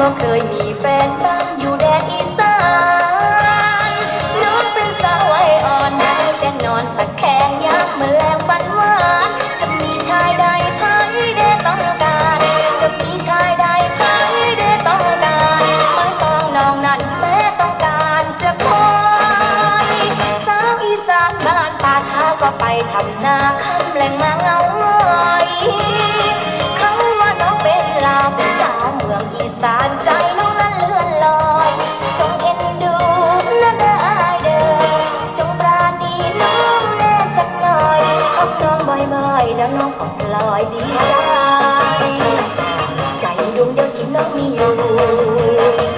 บ่เคยมีแฟนตั้งอยู่แดนอีสานนอนเป็นสาวไออ่อนได้แต่นอนตะแคงยามเมื่อแลงฝันหวาน จะมีชายใดพายเด้ต้องการ จะมีชายใดพายเด้ต้องการไม่ต้องน้องนั้นแม่ต้องการจะคอยสาวอีสานบ้านป่าช้าก็ไปทำนาคำแหล่งมาเงาลอย ร้องบ่อยๆแล้วน้องก็ปล่อยดีได้ใจดวงเดียวที่น้องมีอยู่